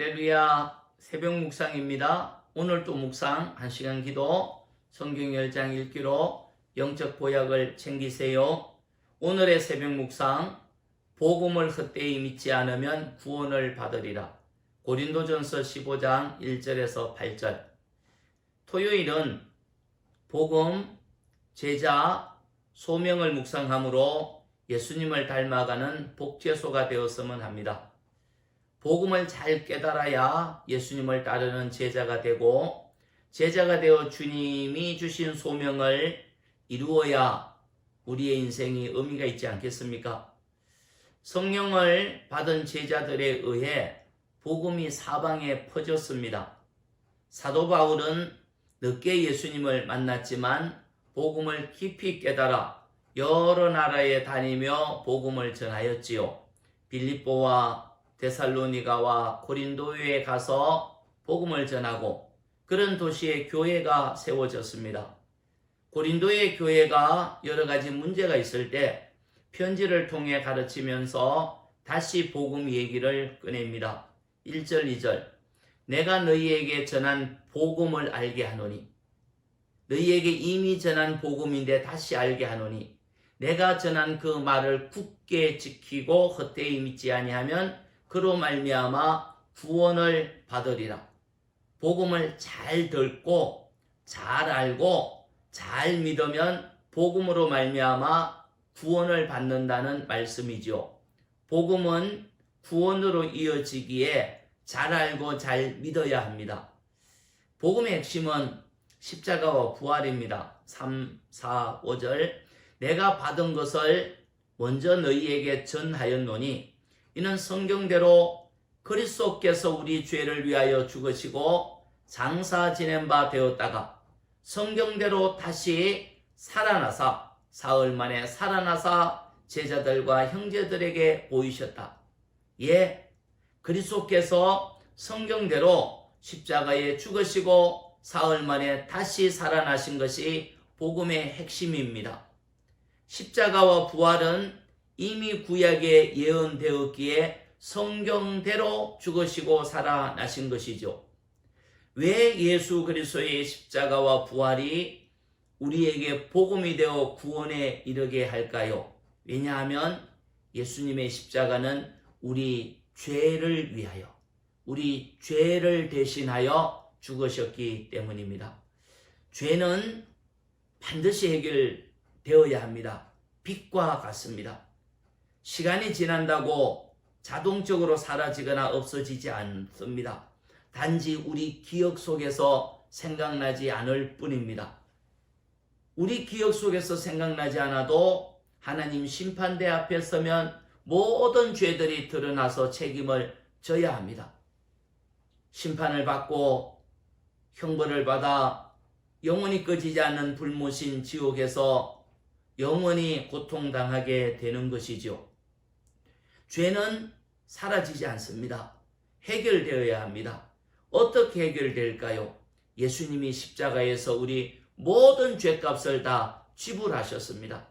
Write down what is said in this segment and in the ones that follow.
할렐루야 새벽 묵상입니다. 오늘 또 묵상 1시간 기도 성경 10장 읽기로 영적 보약을 챙기세요. 오늘의 새벽 묵상 복음을 헛되이 믿지 않으면 구원을 받으리라. 고린도전서 15장 1절에서 8절 토요일은 복음, 제자, 소명을 묵상함으로 예수님을 닮아가는 복제소가 되었으면 합니다. 복음을 잘 깨달아야 예수님을 따르는 제자가 되고 제자가 되어 주님이 주신 소명을 이루어야 우리의 인생이 의미가 있지 않겠습니까? 성령을 받은 제자들에 의해 복음이 사방에 퍼졌습니다. 사도 바울은 늦게 예수님을 만났지만 복음을 깊이 깨달아 여러 나라에 다니며 복음을 전하였지요. 빌립보와 데살로니가와 고린도에 가서 복음을 전하고 그런 도시에 교회가 세워졌습니다. 고린도의 교회가 여러 가지 문제가 있을 때 편지를 통해 가르치면서 다시 복음 얘기를 꺼냅니다. 1절, 2절. 내가 너희에게 전한 복음을 알게 하노니. 너희에게 이미 전한 복음인데 다시 알게 하노니. 내가 전한 그 말을 굳게 지키고 헛되이 믿지 아니하면 그로 말미암아 구원을 받으리라. 복음을 잘 듣고 잘 알고 잘 믿으면 복음으로 말미암아 구원을 받는다는 말씀이죠. 복음은 구원으로 이어지기에 잘 알고 잘 믿어야 합니다. 복음의 핵심은 십자가와 부활입니다. 3, 4, 5절 내가 받은 것을 먼저 너희에게 전하였노니 이는 성경대로 그리스도께서 우리 죄를 위하여 죽으시고 장사 지낸 바 되었다가 성경대로 다시 살아나사 사흘 만에 살아나사 제자들과 형제들에게 보이셨다. 예, 그리스도께서 성경대로 십자가에 죽으시고 사흘 만에 다시 살아나신 것이 복음의 핵심입니다. 십자가와 부활은 이미 구약에 예언되었기에 성경대로 죽으시고 살아나신 것이죠. 왜 예수 그리스도의 십자가와 부활이 우리에게 복음이 되어 구원에 이르게 할까요? 왜냐하면 예수님의 십자가는 우리 죄를 위하여, 우리 죄를 대신하여 죽으셨기 때문입니다. 죄는 반드시 해결되어야 합니다. 빛과 같습니다. 시간이 지난다고 자동적으로 사라지거나 없어지지 않습니다. 단지 우리 기억 속에서 생각나지 않을 뿐입니다. 우리 기억 속에서 생각나지 않아도 하나님 심판대 앞에 서면 모든 죄들이 드러나서 책임을 져야 합니다. 심판을 받고 형벌을 받아 영원히 꺼지지 않는 불모신 지옥에서 영원히 고통당하게 되는 것이죠. 죄는 사라지지 않습니다. 해결되어야 합니다. 어떻게 해결될까요? 예수님이 십자가에서 우리 모든 죄값을 다 지불하셨습니다.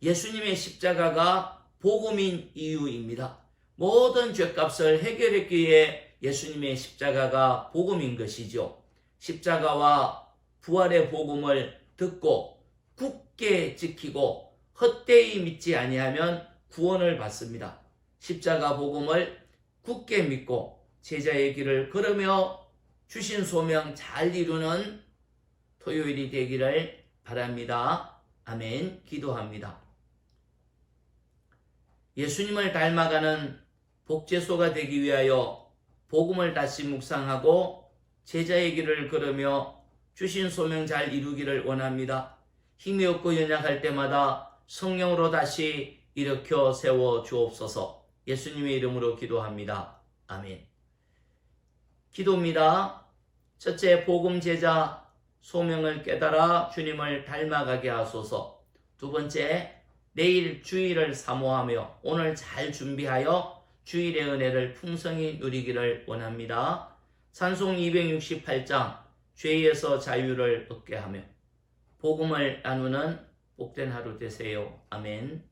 예수님의 십자가가 복음인 이유입니다. 모든 죄값을 해결했기에 예수님의 십자가가 복음인 것이죠. 십자가와 부활의 복음을 듣고 굳게 지키고 헛되이 믿지 아니하면 구원을 받습니다. 십자가 복음을 굳게 믿고 제자의 길을 걸으며 주신 소명 잘 이루는 토요일이 되기를 바랍니다. 아멘. 기도합니다. 예수님을 닮아가는 복제소가 되기 위하여 복음을 다시 묵상하고 제자의 길을 걸으며 주신 소명 잘 이루기를 원합니다. 힘이 없고 연약할 때마다 성령으로 다시 일으켜 세워 주옵소서. 예수님의 이름으로 기도합니다. 아멘. 기도입니다. 첫째, 복음 제자 소명을 깨달아 주님을 닮아가게 하소서. 두 번째, 내일 주일을 사모하며 오늘 잘 준비하여 주일의 은혜를 풍성히 누리기를 원합니다. 산송 268장 죄에서 자유를 얻게 하며 복음을 나누는 복된 하루 되세요. 아멘.